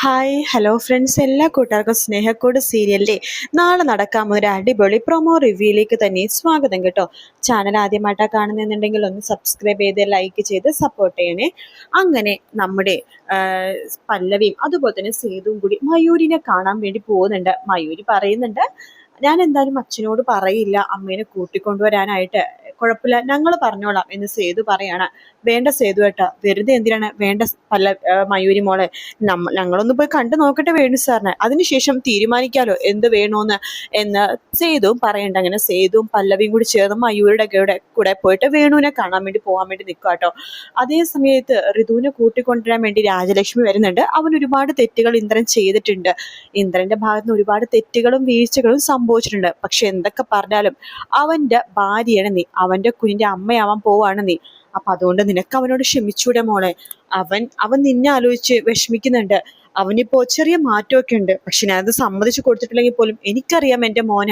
Hi hello friends എല്ലാ കൂട്ടുകാർക്കും സ്നേഹക്കൂട് സീരിയലിലെ നാളെ നടക്കാം ഒരു അടിപൊളി പ്രൊമോ റിവ്യൂയിലേക്ക് തന്നെ സ്വാഗതം കേട്ടോ. ചാനൽ ആദ്യമായിട്ടാണ് കാണുന്നുണ്ടെങ്കിൽ ഒന്ന് സബ്സ്ക്രൈബ് ചെയ്ത് ലൈക്ക് ചെയ്ത് സപ്പോർട്ട് ചെയ്യണേ. അങ്ങനെ നമ്മുടെ പല്ലവിയും അതുപോലെ തന്നെ സേതുവും കൂടി മയൂരിനെ കാണാൻ വേണ്ടി പോകുന്നുണ്ട്. മയൂരി പറയുന്നുണ്ട് ഞാൻ എന്തായാലും അച്ഛനോട് പറയില്ല. അമ്മേനെ കൂട്ടിക്കൊണ്ടുവരാനായിട്ട് കുഴപ്പമില്ല. ഞങ്ങൾ പറഞ്ഞോളാം എന്ന് സേതു പറയാണ്. വേണ്ട സേതു ഏട്ടാ വെറുതെ എന്തിനാണ്? വേണ്ട പല്ല മയൂരി മോളെ നമ്മ ഞങ്ങളൊന്ന് പോയി കണ്ടു നോക്കട്ടെ വേണു സാറിന്. അതിനുശേഷം തീരുമാനിക്കാലോ എന്ത് വേണോന്ന് എന്ന് സേതുവും പറയണ്ട. അങ്ങനെ സേതുവും പല്ലവിയും കൂടി ചേർന്ന് മയൂരിയുടെ കൂടെ കൂടെ പോയിട്ട് വേണുവിനെ കാണാൻ വേണ്ടി പോകാൻ വേണ്ടി നിൽക്കുക കേട്ടോ അതേ സമയത്ത് ഋതുവിനെ കൂട്ടിക്കൊണ്ടുവരാൻ വേണ്ടി രാജലക്ഷ്മി വരുന്നുണ്ട്. അവൻ ഒരുപാട് തെറ്റുകൾ ഇന്ദ്രൻ ചെയ്തിട്ടുണ്ട്. ഇന്ദ്രന്റെ ഭാഗത്ത് നിന്ന് ഒരുപാട് തെറ്റുകളും വീഴ്ചകളും സംഭവിച്ചിട്ടുണ്ട്. പക്ഷെ എന്തൊക്കെ പറഞ്ഞാലും അവന്റെ ഭാര്യയാണ് നീ. അവന്റെ കുഞ്ഞിന്റെ അമ്മയാവാൻ പോവാണ് നീ. അപ്പം അതുകൊണ്ട് നിനക്ക് അവനോട് ക്ഷമിച്ചൂടെ മോളെ. അവൻ അവൻ നിന്നെ ആലോചിച്ച് വിഷമിക്കുന്നുണ്ട്. അവനിപ്പോൾ ചെറിയ മാറ്റമൊക്കെ ഉണ്ട്. പക്ഷെ ഞാൻ അത് സമ്മതിച്ചു കൊടുത്തിട്ടില്ലെങ്കിൽ പോലും എനിക്കറിയാം എന്റെ മോന.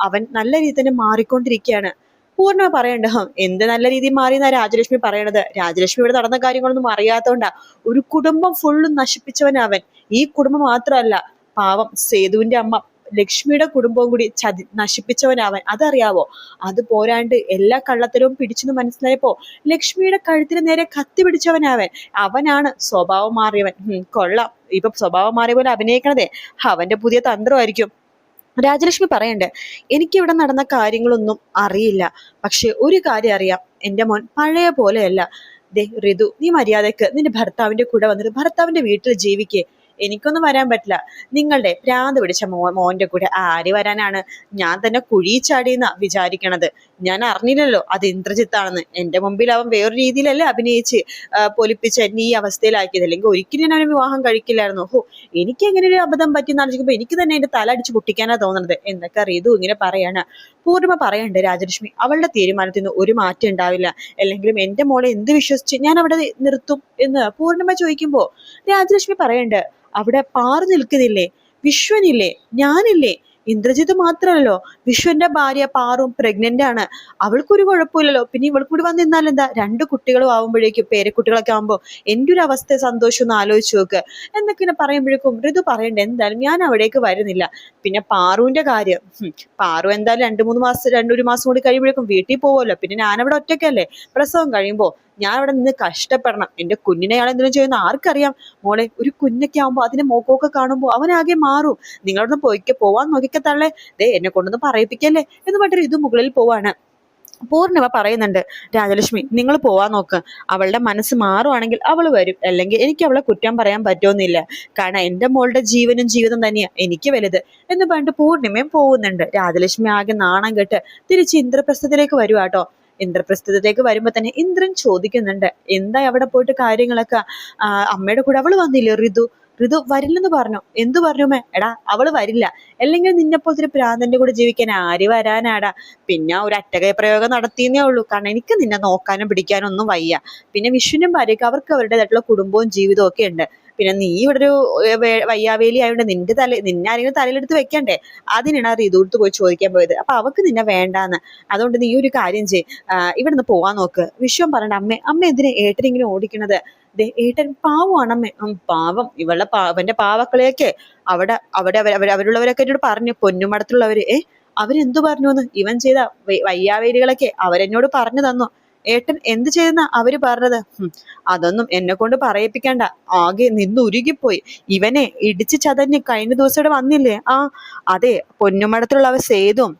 അവൻ നല്ല രീതിയിൽ തന്നെ മാറിക്കൊണ്ടിരിക്കുകയാണ്. പൂർണ പറയണ്ട. എന്ത് നല്ല രീതിയിൽ മാറിയെന്നാ രാജലക്ഷ്മി പറയണത്? രാജലക്ഷ്മി ഇവിടെ നടന്ന കാര്യങ്ങളൊന്നും അറിയാത്തോണ്ടാ. ഒരു കുടുംബം ഫുള്ളും നശിപ്പിച്ചവൻ അവൻ. ഈ കുടുംബം മാത്രമല്ല. പാവം സേതുവിന്റെ അമ്മ ലക്ഷ്മിയുടെ കുടുംബവും കൂടി ചതി നശിപ്പിച്ചവനാവൻ അതറിയാവോ? അത് പോരാണ്ട് എല്ലാ കള്ളത്തരവും പിടിച്ചെന്ന് മനസ്സിലായപ്പോ ലക്ഷ്മിയുടെ കഴുത്തിന് നേരെ കത്തി പിടിച്ചവനാവൻ. അവനാണ് സ്വഭാവം മാറിയവൻ. കൊള്ളാം. ഇപ്പൊ സ്വഭാവം മാറിയ പോലെ അഭിനയിക്കണതേ. അവന്റെ പുതിയ തന്ത്രമായിരിക്കും. രാജലക്ഷ്മി പറയണ്ട് എനിക്കിവിടെ നടന്ന കാര്യങ്ങളൊന്നും അറിയില്ല. പക്ഷെ ഒരു കാര്യം അറിയാം. എന്റെ മോൻ പഴയ പോലെയല്ല. ദേ ഋതു നീ മര്യാദയ്ക്ക് നിന്റെ ഭർത്താവിന്റെ കൂടെ വന്നിട്ട് ഭർത്താവിന്റെ വീട്ടിൽ ജീവിക്കേ. എനിക്കൊന്നും വരാൻ പറ്റില്ല. നിങ്ങളുടെ പ്രാന്ത് പിടിച്ച മോ മോന്റെ കൂടെ ആര് വരാനാണ്? ഞാൻ തന്നെ കുഴി ചാടിയെന്നാ വിചാരിക്കണത്. ഞാൻ അറിഞ്ഞില്ലല്ലോ. അത് ഇന്ദ്രജിത്താണെന്ന്. എന്റെ മുമ്പിൽ അവൻ വേറൊരു രീതിയിലല്ലേ അഭിനയിച്ച് പൊലിപ്പിച്ച് എന്നെ ഈ അവസ്ഥയിലാക്കിയത്. അല്ലെങ്കിൽ ഒരിക്കലും ഞാൻ അവനെ വിവാഹം കഴിക്കില്ലായിരുന്നു. ഓഹോ എനിക്ക് എങ്ങനെ ഒരു അബദ്ധം പറ്റിയെന്ന് ആലോചിക്കുമ്പോൾ എനിക്ക് തന്നെ എന്റെ തല അടിച്ച് പൊട്ടിക്കാനാ തോന്നുന്നത് എന്നൊക്കെ അറിയതു ഇങ്ങനെ പറയാണ്. പൂർണിമ പറയണ്ട് രാജലക്ഷ്മി അവളുടെ തീരുമാനത്തിൽ നിന്ന് ഒരു മാറ്റം ഉണ്ടാവില്ല. അല്ലെങ്കിലും എന്റെ മോളെ എന്ത് വിശ്വസിച്ച് ഞാൻ അവിടെ നിർത്തും എന്ന് പൂർണിമ ചോദിക്കുമ്പോൾ രാജലക്ഷ്മി പറയണ്ട് അവിടെ പാറു നിൽക്കുന്നില്ലേ? വിശ്വനില്ലേ? ഞാനില്ലേ? ഇന്ദ്രജിത്ത് മാത്രമല്ലോ വിശ്വന്റെ ഭാര്യ പാറും പ്രഗ്നന്റ് ആണ്. അവൾക്കൊരു കുഴപ്പമില്ലല്ലോ. പിന്നെ ഇവൾക്ക് കൂടി വന്നിരുന്നാൽ എന്താ? രണ്ട് കുട്ടികളും ആവുമ്പോഴേക്കും പേരക്കുട്ടികളൊക്കെ ആവുമ്പോൾ എന്റെ ഒരു അവസ്ഥ സന്തോഷം ഒന്ന് ആലോചിച്ച് നോക്ക്. എന്നൊക്കെ ഇങ്ങനെ പറയുമ്പോഴേക്കും ഋതു പറയണ്ട എന്തായാലും ഞാൻ അവിടേക്ക് വരുന്നില്ല. പിന്നെ പാറുവിന്റെ കാര്യം പാറു എന്തായാലും രണ്ട് മൂന്ന് മാസം രണ്ടൊരു മാസം കൂടി കഴിയുമ്പോഴേക്കും വീട്ടിൽ പോവുമല്ലോ. പിന്നെ ഞാനവിടെ ഒറ്റയ്ക്കല്ലേ? പ്രസവം കഴിയുമ്പോൾ ഞാൻ അവിടെ നിന്ന് കഷ്ടപ്പെടണം. എന്റെ കുഞ്ഞിനെ അയാൾ എന്തിനും ചെയ്യുന്ന? ആർക്കറിയാം? മോളെ ഒരു കുഞ്ഞൊക്കെ ആകുമ്പോൾ അതിന്റെ മോക്കൊക്കെ കാണുമ്പോൾ അവനാകെ മാറും. നിങ്ങളൊന്ന് പോയിക്കെ പോവാൻ നോക്കിക്കെ തള്ളേ. ദേ എന്നെ കൊണ്ടൊന്ന് പറയിപ്പിക്കല്ലേ? എന്ന് പറഞ്ഞിട്ട് ഇത് മുകളിൽ പോവാണ്. പൂർണിമ പറയുന്നുണ്ട് രാജലക്ഷ്മി നിങ്ങൾ പോവാൻ നോക്ക്. അവളുടെ മനസ്സ് മാറുവാണെങ്കിൽ അവൾ വരും. അല്ലെങ്കിൽ എനിക്ക് അവളെ കുറ്റം പറയാൻ പറ്റുമെന്നില്ല കാരണം എന്റെ മോളുടെ ജീവനും ജീവിതം തന്നെയാ. എനിക്ക് വലുത്. എന്ന് പറഞ്ഞിട്ട് പൂർണിമയും പോകുന്നുണ്ട്. രാജലക്ഷ്മി ആകെ നാണം കെട്ട് തിരിച്ച് ഇന്ദ്രപ്രസ്ഥത്തിലേക്ക് വരുവാട്ടോ ഇന്ദ്രപ്രസ്ഥത്തിലേക്ക് വരുമ്പോൾ തന്നെ ഇന്ദ്രൻ ചോദിക്കുന്നുണ്ട് എന്താ അവിടെ പോയിട്ട് കാര്യങ്ങളൊക്കെ? അമ്മയുടെ കൂടെ അവൾ വന്നില്ലേ ഋതു ഋതു വരില്ലെന്ന് പറഞ്ഞു. എന്തു പറഞ്ഞു മേ എടാ അവൾ വരില്ല. അല്ലെങ്കിൽ നിന്നെപ്പോലത്തെ പ്രാന്തന്റെ കൂടെ ജീവിക്കാൻ ആര് വരാനാടാ? പിന്നെ ഒരു അറ്റകയ പ്രയോഗം നടത്തിയെന്നേ ഉള്ളൂ. കാരണം എനിക്ക് നിന്നെ നോക്കാനും പിടിക്കാനും ഒന്നും വയ്യ. പിന്നെ വിഷുവിനും ഭാര്യയ്ക്ക് അവർക്ക് അവരുടേതായിട്ടുള്ള കുടുംബവും ജീവിതവും ഒക്കെ ഉണ്ട്. പിന്നെ നീ ഇവിടെ ഒരു വയ്യാവേലി ആയതുകൊണ്ട് നിന്റെ തല നിന്നെ ആരെങ്കിലും തലയിലെടുത്ത് വെക്കണ്ടേ? അതിനാണ് റിതുടുത്ത് പോയി ചോദിക്കാൻ പോയത്. അപ്പൊ അവക്ക് നിന്നെ വേണ്ടാന്ന്. അതുകൊണ്ട് നീ ഒരു കാര്യം ചെയ് ഇവിടെ ഇവിടുന്ന് പോവാൻ നോക്ക്. വിശ്വം പറഞ്ഞ അമ്മ അമ്മ എന്തിനാ ഏട്ടൻ ഇങ്ങനെ ഓടിക്കണത്? ദേ ഏട്ടൻ പാവമാണ് അമ്മ ഉം, പാവം. ഇവളുടെ പാവന്റെ പാവക്കളെയൊക്കെ അവിടെ അവിടെ അവർ അവരുള്ളവരൊക്കെ എന്നോട് പറഞ്ഞു പൊന്നുമടത്തുള്ളവര് ഏ അവരെന്തു പറഞ്ഞു എന്ന് ഇവൻ ചെയ്ത വയ്യാവേരികളൊക്കെ അവരെന്നോട് പറഞ്ഞു തന്നു. ഏട്ടൻ എന്ത് ചെയ്തെന്ന അവർ പറഞ്ഞത്? അതൊന്നും എന്നെ കൊണ്ട് പറയിപ്പിക്കണ്ട. ആകെ നിന്ന് ഉരുകിപ്പോയി ഇവനെ ഇടിച്ചു ചതഞ്ഞ് കഴിഞ്ഞ ദിവസം ഇവിടെ വന്നില്ലേ? ആ അതെ പൊന്നുമടത്തുള്ളവ സേതും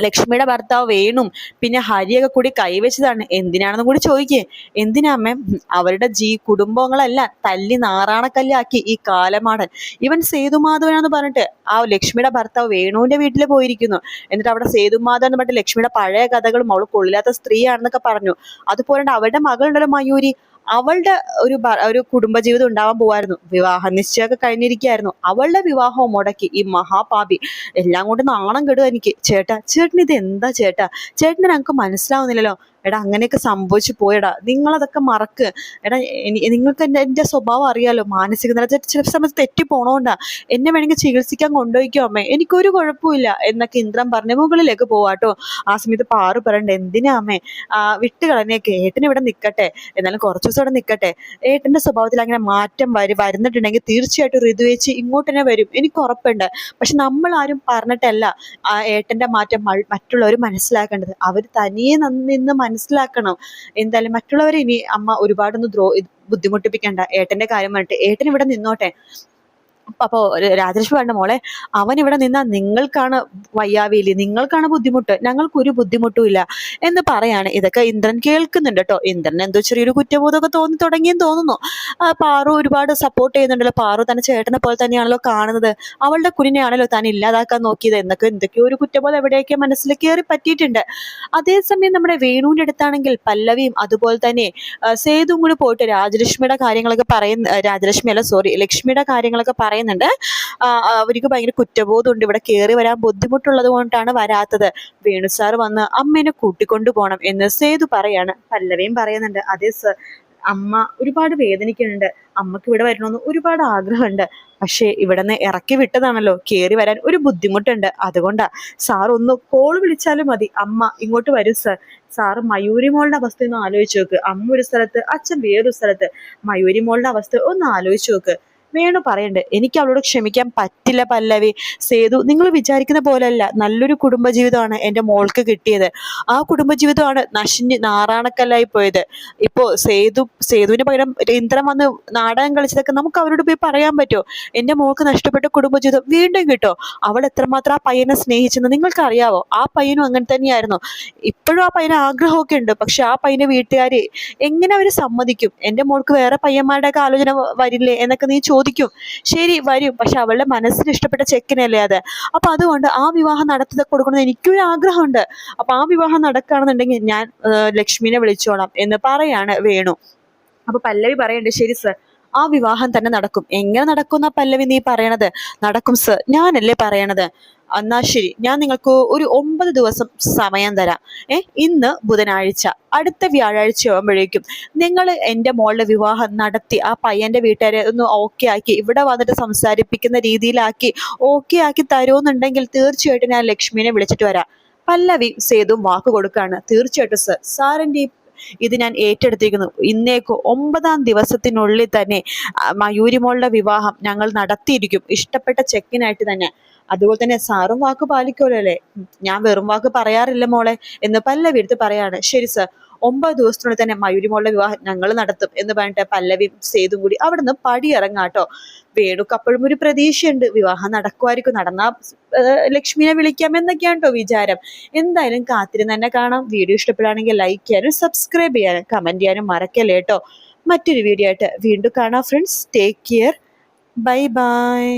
ലക്ഷ്മിയുടെ ഭർത്താവ് വേണു. പിന്നെ ഹരിയൊക്കെ കൂടി കൈവച്ചതാണ്. എന്തിനാണെന്ന് കൂടി ചോദിക്കേ. എന്തിനാ അമ്മ? അവരുടെ ജീ കുടുംബങ്ങളെല്ലാം തല്ലി നാറാണക്കല്ലാക്കി ഈ കാലമാടൻ. ഇവൻ സേതുമാധവനാന്ന് പറഞ്ഞിട്ട് ആ ലക്ഷ്മിയുടെ ഭർത്താവ് വേണുവിന്റെ വീട്ടിൽ പോയിരിക്കുന്നു. എന്നിട്ട് അവിടെ സേതുമാധവൻ എന്ന് പറഞ്ഞിട്ട് ലക്ഷ്മിയുടെ പഴയ കഥകളും അവൾ കൊള്ളില്ലാത്ത സ്ത്രീയാണെന്നൊക്കെ പറഞ്ഞു. അതുപോലെ അവരുടെ മകളുണ്ടല്ലോ മയൂരി. അവളുടെ ഒരു ഒരു കുടുംബജീവിതം ഉണ്ടാവാൻ പോവായിരുന്നു. വിവാഹ നിശ്ചയമൊക്കെ കഴിഞ്ഞിരിക്കുകയായിരുന്നു. അവളുടെ വിവാഹവും മുടക്കി ഈ മഹാപാപി. എല്ലാം കൊണ്ട് നാണം കെടുക എനിക്ക്. ചേട്ടാ ചേട്ടൻ ഇത് എന്താ ചേട്ടാ? ചേട്ടന് ഞങ്ങൾക്ക് മനസ്സിലാവുന്നില്ലല്ലോ. എടാ അങ്ങനെയൊക്കെ സംഭവിച്ചു പോയടാ. നിങ്ങളതൊക്കെ മറക്ക്. എടാ നിങ്ങൾക്ക് എന്റെ എന്റെ സ്വഭാവം അറിയാലോ. മാനസിക നില ചില സമയത്ത് തെറ്റി പോണോണ്ടാ. എന്നെ വേണമെങ്കിൽ ചികിത്സിക്കാൻ കൊണ്ടുപോയിക്കോ അമ്മേ. എനിക്കൊരു കുഴപ്പമില്ല എന്നൊക്കെ ഇന്ദ്രൻ പറഞ്ഞ മുകളിലേക്ക് പോവാട്ടോ ആ സമയത്ത് പാറു പറയണ്ട എന്തിനാ അമ്മേ? വിട്ട് കളഞ്ഞേക്ക് ഏട്ടൻ ഇവിടെ നിൽക്കട്ടെ എന്നാലും കുറച്ച് ദിവസം ഇവിടെ നിൽക്കട്ടെ ഏട്ടന്റെ സ്വഭാവത്തിൽ അങ്ങനെ മാറ്റം വരും വരുന്നിട്ടുണ്ടെങ്കിൽ തീർച്ചയായിട്ടും ഋതുവേച്ചി ഇങ്ങോട്ട് തന്നെ വരും. എനിക്ക് ഉറപ്പുണ്ട്. പക്ഷെ നമ്മൾ ആരും പറഞ്ഞിട്ടല്ല ആ ഏട്ടന്റെ മാറ്റം മറ്റുള്ളവർ മനസ്സിലാക്കേണ്ടത്. അവർ തനിയെ നിന്ന് മനസ്സിലാക്കണം. എന്തായാലും മറ്റുള്ളവരെ ഇനി അമ്മ ഒരുപാടൊന്നും ദ്രോ ബുദ്ധിമുട്ടിപ്പിക്കേണ്ട. ഏട്ടന്റെ കാര്യം പറഞ്ഞിട്ട് ഏട്ടൻ ഇവിടെ നിന്നോട്ടെ. അപ്പോൾ രാജലക്ഷ്മി പറഞ്ഞ മോളെ അവൻ ഇവിടെ നിന്നാ നിങ്ങൾക്കാണ് വയ്യാവേലി നിങ്ങൾക്കാണ് ബുദ്ധിമുട്ട് ഞങ്ങൾക്കൊരു ബുദ്ധിമുട്ടും ഇല്ല എന്ന് പറയാണ്. ഇതൊക്കെ ഇന്ദ്രൻ കേൾക്കുന്നുണ്ട് കേട്ടോ ഇന്ദ്രൻ എന്തോ ചെറിയൊരു കുറ്റബോധമൊക്കെ തോന്നി തുടങ്ങിയെന്ന് തോന്നുന്നു. പാറു ഒരുപാട് സപ്പോർട്ട് ചെയ്യുന്നുണ്ടല്ലോ. പാറു തന്നെ ചേട്ടനെ പോലെ തന്നെയാണല്ലോ കാണുന്നത്. അവളുടെ കുഞ്ഞിനെയാണല്ലോ താൻ ഇല്ലാതാക്കാൻ നോക്കിയത്. എന്നൊക്കെ എന്തൊക്കെയോ ഒരു കുറ്റബോധം എവിടെയൊക്കെ മനസ്സിൽ കയറി പറ്റിയിട്ടുണ്ട്. അതേസമയം നമ്മുടെ വേണുവിന്റെ അടുത്താണെങ്കിൽ പല്ലവിയും അതുപോലെ തന്നെ ആ, കൂടി പോയിട്ട് രാജലക്ഷ്മിയുടെ കാര്യങ്ങളൊക്കെ പറയുന്ന രാജലക്ഷ്മി അല്ല സോറി ലക്ഷ്മിയുടെ കാര്യങ്ങളൊക്കെ പറയുന്നുണ്ട്. അവർക്ക് ഭയങ്കര കുറ്റബോധമുണ്ട്. ഇവിടെ കയറി വരാൻ ബുദ്ധിമുട്ടുള്ളത് കൊണ്ടാണ് വരാത്തത്. വേണു സാർ വന്ന് അമ്മേനെ കൂട്ടിക്കൊണ്ടു പോകണം എന്ന് സേതു പറയാണ്. പല്ലവയും പറയുന്നുണ്ട്. അതെ സർ അമ്മ ഒരുപാട് വേദനിക്കുന്നുണ്ട്. അമ്മയ്ക്ക് ഇവിടെ വരണമെന്ന് ഒരുപാട് ആഗ്രഹമുണ്ട്. പക്ഷേ ഇവിടെ നിന്ന് ഇറക്കി വിട്ടതാണല്ലോ. കയറി വരാൻ ഒരു ബുദ്ധിമുട്ടുണ്ട്. അതുകൊണ്ടാ സാർ ഒന്ന് കോൾ വിളിച്ചാലും മതി. അമ്മ ഇങ്ങോട്ട് വരും സർ സാറ് മയൂരി മോളുടെ അവസ്ഥ ഒന്ന് ആലോചിച്ച് നോക്ക്. അമ്മ ഒരു സ്ഥലത്ത് അച്ഛൻ വേറൊരു സ്ഥലത്ത്. മയൂരി മോളുടെ അവസ്ഥ ഒന്ന് ആലോചിച്ച് നോക്ക്. വേണു പറയണ്ട്? എനിക്ക് അവളോട് ക്ഷമിക്കാൻ പറ്റില്ല പല്ലവി. സേതു നിങ്ങൾ വിചാരിക്കുന്ന പോലെയല്ല നല്ലൊരു കുടുംബജീവിതമാണ് എന്റെ മോൾക്ക് കിട്ടിയത്. ആ കുടുംബജീവിതമാണ് നശിഞ്ഞ് നാറാണക്കല്ലായി പോയത്. ഇപ്പോൾ സേതു സേതുവിന് പകരം ഇന്ദ്രൻ വന്ന് നാടകം കളിച്ചതൊക്കെ നമുക്ക് അവരോട് പോയി പറയാൻ പറ്റുമോ? എന്റെ മോൾക്ക് നഷ്ടപ്പെട്ട കുടുംബജീവിതം വീണ്ടും കിട്ടോ? അവൾ എത്രമാത്രം ആ പയ്യനെ സ്നേഹിച്ചെന്ന് നിങ്ങൾക്ക് അറിയാവോ ആ പയ്യനും അങ്ങനെ തന്നെയായിരുന്നു. ഇപ്പോഴും ആ പയ്യന് ആഗ്രഹമൊക്കെ ഉണ്ട്. പക്ഷെ ആ പയ്യനെ വീട്ടുകാർ എങ്ങനെ അവർ സമ്മതിക്കും? എന്റെ മോൾക്ക് വേറെ പയ്യന്മാരുടെയൊക്കെ ആലോചന വരില്ലേ എന്നൊക്കെ നീ ചോദിക്കും. ശരി വരും. പക്ഷെ അവളുടെ മനസ്സിന് ഇഷ്ടപ്പെട്ട ചെക്കനല്ലേ അത്? അപ്പൊ അതുകൊണ്ട് ആ വിവാഹം നടത്തി കൊടുക്കണമെന്ന് എനിക്കൊരു ആഗ്രഹമുണ്ട്. അപ്പൊ ആ വിവാഹം നടക്കുകയാണെന്നുണ്ടെങ്കിൽ ഞാൻ ലക്ഷ്മിനെ വിളിച്ചോളാം എന്ന് പറയാണ് വേണു. അപ്പൊ പല്ലവി പറയണ്ട് ശരി സർ. ആ വിവാഹം തന്നെ നടക്കും. എങ്ങനെ നടക്കുന്ന പല്ലവി നീ പറയണത്? നടക്കും സർ ഞാനല്ലേ പറയണത്? എന്നാ ശരി. ഞാൻ നിങ്ങൾക്ക് ഒരു ഒമ്പത് ദിവസം സമയം തരാം. ഏ ഇന്ന് ബുധനാഴ്ച. അടുത്ത വ്യാഴാഴ്ച ആകുമ്പോഴേക്കും നിങ്ങൾ എന്റെ മോളുടെ വിവാഹം നടത്തി ആ പയ്യന്റെ വീട്ടുകാരെ ഒന്ന് ഓക്കെ ആക്കി ഇവിടെ വന്നിട്ട് സംസാരിപ്പിക്കുന്ന രീതിയിലാക്കി ഓക്കെ ആക്കി തരുമെന്നുണ്ടെങ്കിൽ തീർച്ചയായിട്ടും ഞാൻ ലക്ഷ്മിനെ വിളിച്ചിട്ട് വരാം. പല്ലവി സേതും വാക്ക് കൊടുക്കാണ്. തീർച്ചയായിട്ടും സർ സാറിന്റെ ഈ ഇത് ഞാൻ ഏറ്റെടുത്തിരിക്കുന്നു. ഇന്നേക്ക് ഒമ്പതാം ദിവസത്തിനുള്ളിൽ തന്നെ മയൂരിമോളുടെ വിവാഹം ഞങ്ങൾ നടത്തിയിരിക്കും. ഇഷ്ടപ്പെട്ട ചെക്കിനായിട്ട് തന്നെ. അതുപോലെ തന്നെ സാറും വാക്ക് പാലിക്കുമല്ലോ ഞാൻ വെറും വാക്ക് പറയാറില്ല മോളെ എന്ന് പല്ലവി എടുത്ത് പറയാണ്. ശരി സർ. ഒമ്പത് ദിവസത്തിനുള്ളിൽ തന്നെ മയൂരിമോളുടെ വിവാഹം ഞങ്ങൾ നടത്തും എന്ന് പറഞ്ഞിട്ട് പല്ലവി സേതും കൂടി അവിടുന്ന് പടിയിറങ്ങാട്ടോ വേണുക്ക് അപ്പോഴും ഒരു പ്രതീക്ഷയുണ്ട്. വിവാഹം നടക്കുമായിരിക്കും. നടന്നാ ലക്ഷ്മിനെ വിളിക്കാം എന്നൊക്കെയാണ് കേട്ടോ വിചാരം. എന്തായാലും കാത്തിരുന്ന് തന്നെ കാണാം. വീഡിയോ ഇഷ്ടപ്പെടുകയാണെങ്കിൽ ലൈക്ക് ചെയ്യാനും സബ്സ്ക്രൈബ് ചെയ്യാനും കമന്റ് ചെയ്യാനും മറക്കല്ലേ കേട്ടോ. മറ്റൊരു വീഡിയോ ആയിട്ട് വീണ്ടും കാണാം friends take care bye bye